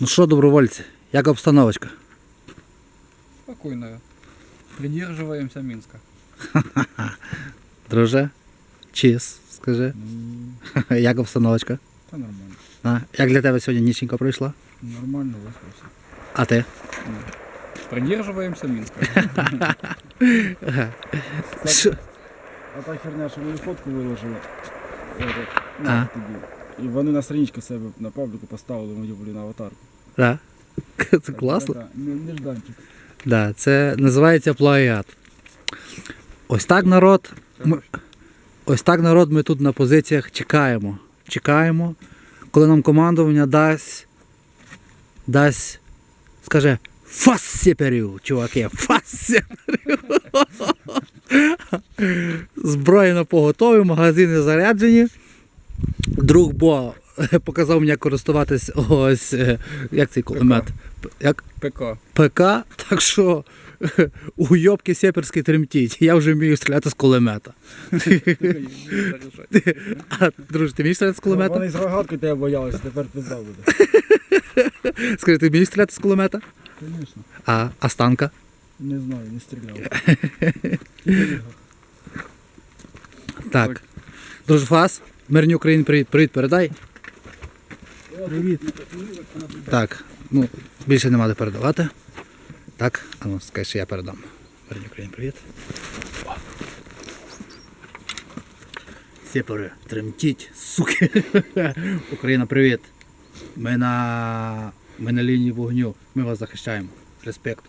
Ну що, добровольці, як обстановочка? Спокойно. Придерживаемся Минска. Друже? Чіз, скажи. Як обстановочка? Это нормально. А, як для тебе сьогодні ніченька пройшла? Нормально выспался. А ти? Придерживаемся Минска. А та херня, що мені фотку виложили. е, ну, А. тоді. І вони на страничку себе на пабліку поставили мою блін аватарку. Да. Це класно. не- Нежданчик. Да, це називається плагіат. Ось так народ. Ми, ось так народ ми тут на позиціях чекаємо. Чекаємо, коли нам командування дасть. Дасть. Скаже. Фассіперю, чуваки, фассіперю. Зброя на поготові, магазини заряджені. Друг Бо показав мені як користуватись ось е, як цей кулемет. Як ПК. ПК, так що у Йобки сеперський тремтіть. Я вже вмію стріляти з кулемета. А, друже, ти вмієш стріляти з кулемета? Вони з рогаткою тебе боялися, тепер пизда буде. Скажи, ти вмієш стріляти з кулемета? Звісно. А, а з танка? Не знаю, не стріляв. Так. Друже Фас, мирні України, привіт, привіт, передай. Привіт. Так, ну, більше нема де передавати. Так, а ну, скажи, що я передам. Мирні України, привіт. Сепари, тремтіть, суки. Україна, привіт. Ми на, ми на лінії вогню. Ми вас захищаємо. Респект.